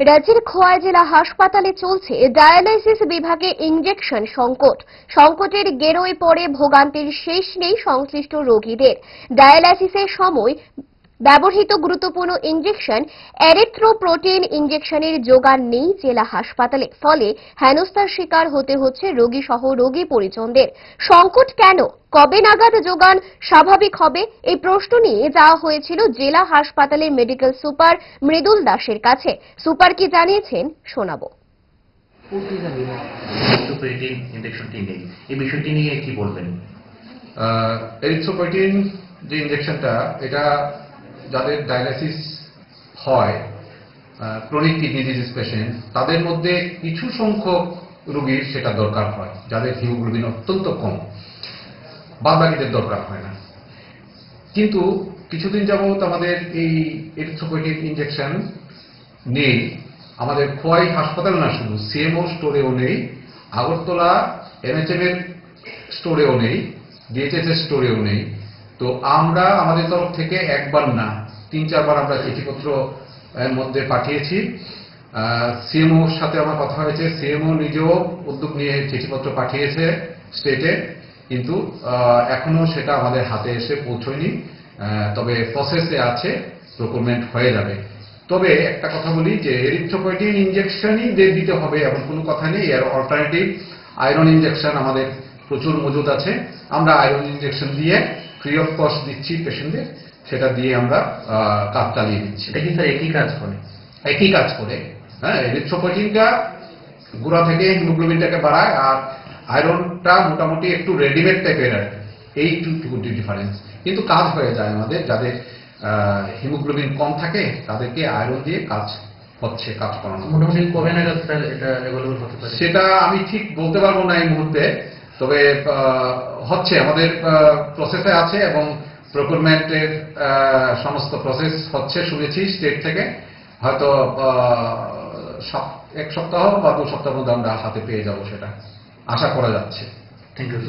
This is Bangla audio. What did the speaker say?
রাজ্যের খোয়াই জেলা হাসপাতালে চলছে ডায়ালাইসিস বিভাগে ইঞ্জেকশন সংকট। সংকটের গেরোয় পড়ে ভোগান্তির শেষ নেই সংশ্লিষ্ট রোগীদের। ডায়ালাইসিসের সময় ব্যবহৃত গুরুত্বপূর্ণ ইঞ্জেকশন এরিথ্রোপ্রোটিন ইঞ্জেকশনের যোগান নেই জেলা হাসপাতালে ফলে হেনস্থার শিকার হতে হচ্ছে রোগী সহ রোগী পরিজনদের। সংকট কেন? কবে নাগাদ যোগান স্বাভাবিক হবে? এই প্রশ্ন নিয়ে যাওয়া হয়েছিল জেলা হাসপাতালের মেডিকেল সুপার মৃদুল দাসের কাছে। সুপার কি জানিয়েছেন? শোনাবো। সুপ্রিটিন ইঞ্জেকশনটি নেই। এই বিষয়টি নিয়ে কি বলবেন? এরিথ্রোপয়েটিন যে ইঞ্জেকশনটা এটা যাদের ডায়ালাইসিস হয় ক্রনিক কিডনি ডিজিজ পেশেন্ট তাদের মধ্যে কিছু সংখ্যক রোগীর সেটা দরকার হয়, যাদের হিমোগ্লোবিন অত্যন্ত কম। বাদবাকিদের দরকার হয় না। কিন্তু কিছুদিন যাবত আমাদের এই এরিথ্রোপয়েটিন ইঞ্জেকশন নেই। আমাদের খোয়াই হাসপাতাল না শুধু সিএমও স্টোরেও নেই, আগরতলা এনএচএম এর স্টোরেও নেই ডিএচএস এর স্টোরেও নেই। তো আমরা আমাদের তরফ থেকে একবার না, তিন, চারবার আমরা চিঠিপত্র, এর মধ্যে পাঠিয়েছি। সিএমওর সাথে আমার কথা হয়েছে। সিএমও নিজেও উদ্যোগ নিয়ে চিঠিপত্র পাঠিয়েছে স্টেটে কিন্তু এখনও সেটা আমাদের হাতে এসে পৌঁছয়নি। তবে প্রসেসে আছে প্রকুরমেন্ট হয়ে যাবে। তবে একটা কথা বলি যে এরিথ্রোপয়েটিন ইঞ্জেকশনই দিতে হবে এমন কোনো কথা নেই। এর অল্টারনেটিভ আয়রন ইঞ্জেকশন আমাদের প্রচুর মজুদ আছে। আমরা আয়রন ইঞ্জেকশন দিয়ে ফ্রি অফ কস্ট দিচ্ছি পেশেন্টদের সেটা দিয়ে আমরা কাজ চালিয়ে দিচ্ছি। এটা কি স্যার একই কাজ করে? একই কাজ করে। হ্যাঁ এরিথ্রোপয়েটিনটা গুঁড়া থেকে হিমোগ্লোবিনটাকে বাড়ায় আর আয়রনটা মোটামুটি একটু রেডিমেড টাইপের আর। এইটুকু ডিফারেন্স কিন্তু কাজ হয়ে যায় আমাদের যাদের হিমোগ্লোবিন কম থাকে তাদেরকে আয়রন দিয়ে কাজ হচ্ছে কাজ করানো মোটামুটি কবে নাগাদ স্যার এটা অ্যাভেলেবল হতে পারে? সেটা আমি ঠিক বলতে পারব না এই মুহূর্তে। তবে হচ্ছে আমাদের প্রসেসে আছে এবং প্রকুরমেন্টের সমস্ত প্রসেস হচ্ছে শুনেছি স্টেট থেকে। হয়তো এক সপ্তাহ বা দু সপ্তাহ মধ্যে আমরা হাতে পেয়ে যাব সেটা। আশা করা যাচ্ছে। Thank you